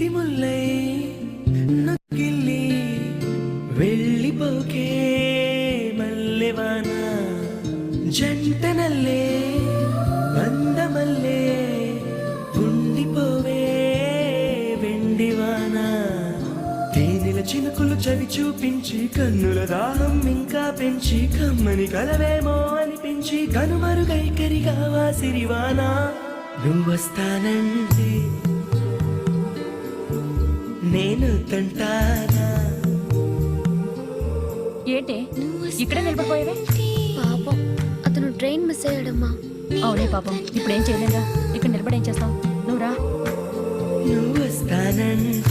నీటి ముల్లై నొక్కిల్లి వెళ్ళిపోకే మల్లెవాన. జంటనల్లే అందమల్లే ఉండిపోవే వెండివాన. తేనెల చినుకులు చవి చూపించి కన్నుల దాహం ఇంకా పెంచి కమ్మని కలవేమో అనిపించి కనుమరుగైకరిగా వాసిరివానా నువ్వొస్తానంటే నేను తంటానా? ఏంటి? ఇక్కడే నిలబడిపోయావే? పాపం. అతను ట్రైన్ మిస్ అయ్యాడమ్మా. అవునే పాపం. ఇప్పుడు ఏం చేయలేదా ఇక్కడ నిలబడి ఏం చేస్తావు? నువ్వు రా. నువ్వు వస్తానంటే